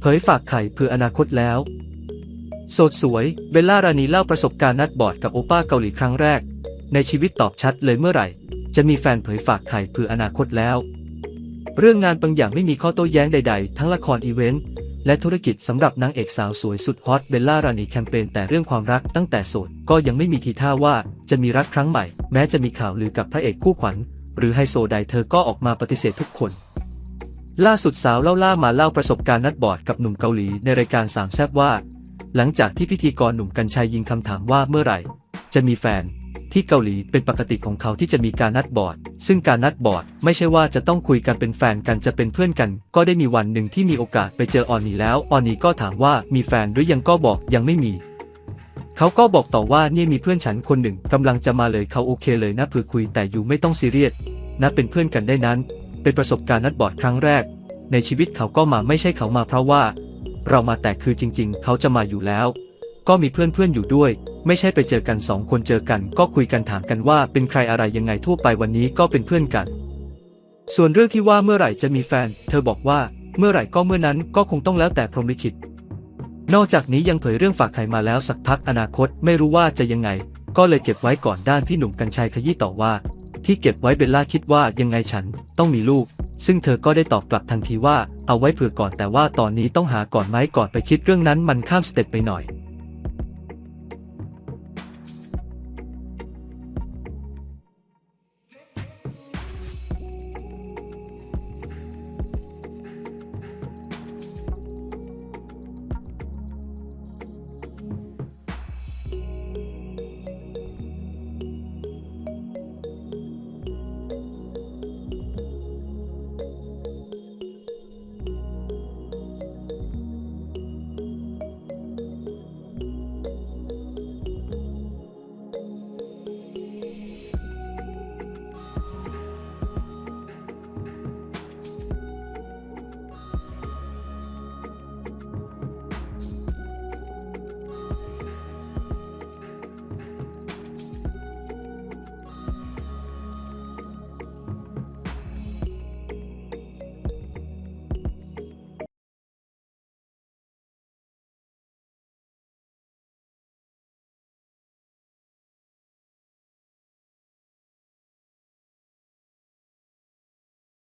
เผยฝากไข่เพื่ออนาคตแล้ว โสดสวย เบลล่ารานีเล่าประสบการณ์นัดบอร์ดกับโอป้าเกาหลีครั้งแรก ในชีวิตตอบชัดเลยเมื่อไหร่ จะมีแฟนเผยฝากไข่เพื่ออนาคตแล้ว เรื่องงานบางอย่างไม่มีข้อโต้แย้งใด ๆ ทั้งละครอีเวนต์และธุรกิจสำหรับนางเอกสาวสวยสุดฮอตเบลล่ารานีแคมเปญแต่เรื่องความรักตั้งแต่โสดก็ยังไม่มีทีท่าว่าจะมีรักครั้งใหม่ แม้จะมีข่าวลือกับพระเอกคู่ขวัญ หรือไฮโซใดเธอก็ออกมาปฏิเสธทุกคน ล่าสุดสาวเล่าล่ามาเล่าประสบการณ์นัดบอดกับหนุ่มเกาหลีในรายการสามแซบว่า หลังจากที่พิธีกรหนุ่มกัญชัยยิงคำถามว่าเมื่อไหร่ จะมีแฟนที่เกาหลีเป็นปกติของเขาที่จะมีการนัดบอดซึ่งการนัดบอดไม่ใช่ว่าจะต้องคุยกันเป็นแฟนกันจะเป็นเพื่อนกัน ก็ได้มีวันหนึ่งที่มีโอกาสไปเจอออนนีแล้วออนนีก็ถามว่ามีแฟนหรือยังก็บอกยังไม่มี เขาก็บอกต่อว่าเนี่ยมีเพื่อนฉันคนหนึ่งกำลังจะมาเลยเขาโอเคเลยนะเผื่อคุยแต่อยู่ไม่ต้องซีเรียสนะเป็นเพื่อนกันได้นั้น เป็นประสบการณ์นัดบอดครั้งแรก ในชีวิตเขาก็มาไม่ใช่เขามาเพราะว่า เรามาแต่คือจริง ๆ เขาจะมาอยู่แล้ว ก็มีเพื่อนๆอยู่ด้วย ไม่ใช่ไปเจอกันสองคนเจอกัน ก็คุยกันถามกันว่าเป็นใครอะไรยังไงทั่วไปวันนี้ก็เป็นเพื่อนกัน ส่วนเรื่องที่ว่าเมื่อไหร่จะมีแฟน เธอบอกว่าเมื่อไหร่ก็เมื่อนั้นก็คงต้องแล้วแต่พรหมลิขิตนอกจากนี้ยังเผยเรื่องฝากไข่มาแล้วสักพักอนาคตไม่รู้ว่าจะยังไง ก็เลยเก็บไว้ก่อนด้านพี่หนุ่มกัญชัยขยี้ต่อว่า ที่เก็บไว้เบลล่าคิดว่ายังไงฉันต้องมีลูก ซึ่งเธอก็ได้ตอบกลับทันทีว่าเอาไว้เผื่อก่อนแต่ว่าตอนนี้ต้องหาก่อนไหมก่อนไปคิดเรื่องนั้นมันข้ามสเต็ปไปหน่อย